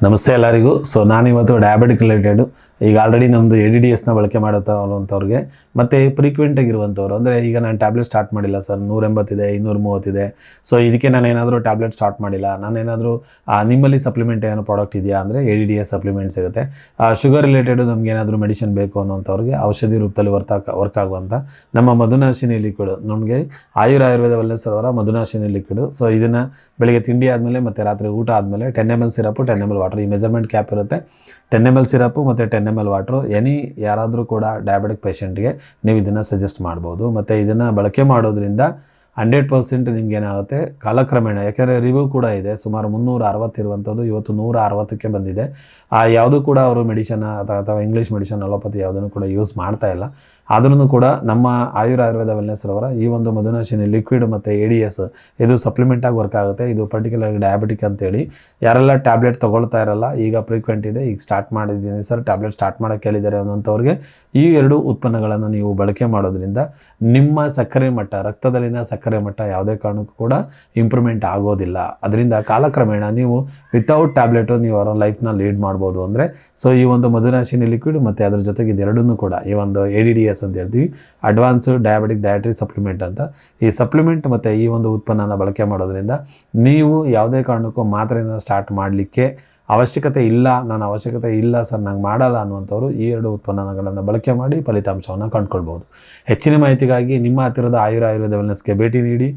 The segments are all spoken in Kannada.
ನಮಸ್ತೆ ಎಲ್ಲರಿಗೂ ಸೊ ನಾನಿವತ್ತು ಡಯಾಬಿಟಿಕ್ ರಿಲೇಟೆಡ್ ಈಗ ಆಲ್ರೆಡಿ ನಮ್ಮದು ಎ ಡಿ ಡಿ ಎಸ್ನ ಬಳಕೆ ಮಾಡುತ್ತವ್ರಿಗೆ ಮತ್ತು ಫ್ರೀಕ್ವೆಂಟ್ ಆಗಿರುವಂಥವ್ರು, ಅಂದರೆ ಈಗ ನಾನು ಟ್ಯಾಬ್ಲೆಟ್ ಸ್ಟಾರ್ಟ್ ಮಾಡಿಲ್ಲ ಸರ್ ನೂರ ಎಂಬತ್ತಿದೆ ಇನ್ನೂರ ಮೂವತ್ತಿದೆ ಸೊ ಇದಕ್ಕೆ ನಾನು ಏನಾದರೂ ಟ್ಯಾಬ್ಲೆಟ್ ಸ್ಟಾರ್ಟ್ ಮಾಡಿಲ್ಲ ನಾನೇನಾದರೂ ನಿಮ್ಮಲ್ಲಿ ಸಪ್ಲಿಮೆಂಟ್ ಏನೋ ಪ್ರಾಡಕ್ಟ್ ಇದೆಯಾ ಅಂದರೆ A D D S supplement ಸಿಗುತ್ತೆ. ಶುಗರ್ ರಿಲೇಟೆಡ್ ನಮ್ಗೆ ಏನಾದರೂ ಮೆಡಿಸಿನ್ ಬೇಕು ಅನ್ನೋಂಥವ್ರಿಗೆ ಔಷಧಿ ರೂಪದಲ್ಲಿ ವರ್ಕ್ ವರ್ಕ್ ಆಗುವಂಥ ನಮ್ಮ ಮಧುನಾಶಿನಿ ಲಿಕ್ವಿಡ್ ನಮಗೆ ಆಯುರ್ ಆಯುರ್ವೇದ ವೆಲ್ನೆಸ್ ಅವರ ಮಧುನಾಶಿನಿ ಲಿಕ್ವಿಡ್ ಸೊ ಇದನ್ನು ಬೆಳಿಗ್ಗೆ ತಿಂಡಿ ಆದಮೇಲೆ ಮತ್ತು ರಾತ್ರಿ ಊಟ ಆದಮೇಲೆ ten M L syrup ten M L water ಈ ಮೆಜರ್ಮೆಂಟ್ ಕ್ಯಾಪ್ ಇರುತ್ತೆ. ಟೆನ್ ಎಂ ಎಲ್ ಸಿರಪ್ಪು ಮತ್ತು ten M L water any ಯಾರಾದರೂ ಕೂಡ ಡಯಾಬಿಟಿಕ್ ಪೇಷಂಟ್ಗೆ ನೀವು ಇದನ್ನು ಸಜೆಸ್ಟ್ ಮಾಡ್ಬೋದು. ಮತ್ತು ಇದನ್ನು ಬಳಕೆ ಮಾಡೋದ್ರಿಂದ ಹಂಡ್ರೆಡ್ ಪರ್ಸೆಂಟ್ ನಿಮ್ಗೆ ಏನಾಗುತ್ತೆ ಕಾಲಕ್ರಮೇಣ, ಯಾಕೆಂದರೆ ರಿವ್ಯೂ ಕೂಡ ಇದೆ. ಸುಮಾರು ಮುನ್ನೂರ ಅರವತ್ತಿರುವಂಥದ್ದು ಇವತ್ತು ನೂರ ಅರವತ್ತಕ್ಕೆ ಬಂದಿದೆ. ಆ ಯಾವುದು ಕೂಡ ಅವರು ಮೆಡಿಷನ್ ಅಥವಾ ಅಥವಾ ಇಂಗ್ಲೀಷ್ ಮೆಡಿಷನ್ ಅಲೋಪತಿ ಯಾವುದನ್ನು ಕೂಡ ಯೂಸ್ ಮಾಡ್ತಾ ಇಲ್ಲ. ಆದ್ರೂ ಕೂಡ ನಮ್ಮ ಆಯುರ್ ಆಯುರ್ವೇದ ವೆಲ್ನೆಸ್ ರವರ ಈ ಒಂದು ಮಧುನಾಶಿನಿ ಲಿಕ್ವಿಡ್ ಮತ್ತು ಎ ಡಿ ಎಸ್ ಇದು ಸಪ್ಲಿಮೆಂಟಾಗಿ ವರ್ಕ್ ಆಗುತ್ತೆ. ಇದು ಪರ್ಟಿಕ್ಯುಲರ್ ಡಯಾಬಿಟಿಕ್ ಅಂತೇಳಿ. ಯಾರೆಲ್ಲ ಟ್ಯಾಬ್ಲೆಟ್ ತೊಗೊಳ್ತಾ ಇರಲ್ಲ, ಈಗ ಫ್ರೀಕ್ವೆಂಟ್ ಇದೆ, ಈಗ ಸ್ಟಾರ್ಟ್ ಮಾಡಿದ್ದೀನಿ ಸರ್ ಟ್ಯಾಬ್ಲೆಟ್ ಸ್ಟಾರ್ಟ್ ಮಾಡೋಕ್ಕೆ ಹೇಳಿದ್ದಾರೆ ಅನ್ನೋಂಥವ್ರಿಗೆ ಈ ಎರಡು ಉತ್ಪನ್ನಗಳನ್ನು ನೀವು ಬಳಕೆ ಮಾಡೋದ್ರಿಂದ ನಿಮ್ಮ ಸಕ್ಕರೆ ಮಟ್ಟ, ರಕ್ತದಲ್ಲಿನ ಸಕ್ಕರೆ ಮಟ್ಟ ಯಾವುದೇ ಕಾರಣಕ್ಕೂ ಕೂಡ ಇಂಪ್ರೂವ್ಮೆಂಟ್ ಆಗೋದಿಲ್ಲ. ಅದರಿಂದ ಕಾಲಕ್ರಮೇಣ ನೀವು ವಿತೌಟ್ ಟ್ಯಾಬ್ಲೆಟು ನೀವು ಅವರ ಲೈಫ್ನ ಲೀಡ್ ಮಾಡ್ಬೋದು ಅಂದರೆ ಸೊ ಈ ಒಂದು ಮಧುನಾಶಿನಿ ಲಿಕ್ವಿಡ್ ಮತ್ತು ಅದ್ರ ಜೊತೆಗೆ ಇದೆರಡನ್ನೂ ಕೂಡ, ಈ ಒಂದು ಎ ಡಿ ಡಿ ಎಸ್ ಅಂತ ಹೇಳ್ತೀವಿ ಅಡ್ವಾನ್ಸ್ ಡಯಾಬಿಟಿಕ್ ಡಯಟ್ರಿ ಸಪ್ಲಿಮೆಂಟ್ ಅಂತ. ಈ ಸಪ್ಲಿಮೆಂಟ್ ಮತ್ತು ಈ ಒಂದು ಉತ್ಪನ್ನನ ಬಳಕೆ ಮಾಡೋದ್ರಿಂದ ನೀವು ಯಾವುದೇ ಕಾರಣಕ್ಕೂ ಮಾತ್ರೆಯನ್ನು ಸ್ಟಾರ್ಟ್ ಮಾಡಲಿಕ್ಕೆ ಅವಶ್ಯಕತೆ ಇಲ್ಲ, ನಾನು ಅವಶ್ಯಕತೆ ಇಲ್ಲ ಸರ್, ನಂಗೆ ಮಾಡಲ್ಲ ಅನ್ನುವಂಥವ್ರು ಈ ಎರಡು ಉತ್ಪನ್ನಗಳನ್ನು ಬಳಕೆ ಮಾಡಿ ಫಲಿತಾಂಶವನ್ನು ಕಂಡುಕೊಳ್ಬೋದು ಹೆಚ್ಚಿನ ಮಾಹಿತಿಗಾಗಿ ನಿಮ್ಮ ಹತ್ತಿರದ ಆಯುರ ಆಯುರ್ವೇದ ವೆಲ್ನೆಸ್ಗೆ ಭೇಟಿ ನೀಡಿ,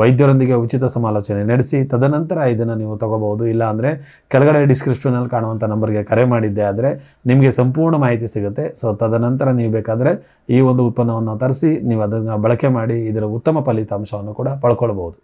ವೈದ್ಯರೊಂದಿಗೆ ಉಚಿತ ಸಮಾಲೋಚನೆ ನಡೆಸಿ, ತದನಂತರ ಇದನ್ನು ನೀವು ತಗೋಬಹುದು. ಇಲ್ಲ ಅಂದರೆ ಕೆಳಗಡೆ ಡಿಸ್ಕ್ರಿಪ್ಷನಲ್ಲಿ ಕಾಣುವಂಥ ನಂಬರ್ಗೆ ಕರೆ ಮಾಡಿದ್ದೆ ಆದರೆ ನಿಮಗೆ ಸಂಪೂರ್ಣ ಮಾಹಿತಿ ಸಿಗುತ್ತೆ. ಸೊ ತದನಂತರ ನೀವು ಬೇಕಾದರೆ ಈ ಒಂದು ಉತ್ಪನ್ನವನ್ನು ತರಿಸಿ, ನೀವು ಅದನ್ನು ಬಳಕೆ ಮಾಡಿ, ಇದರ ಉತ್ತಮ ಫಲಿತಾಂಶವನ್ನು ಕೂಡ ಪಡ್ಕೊಳ್ಬೋದು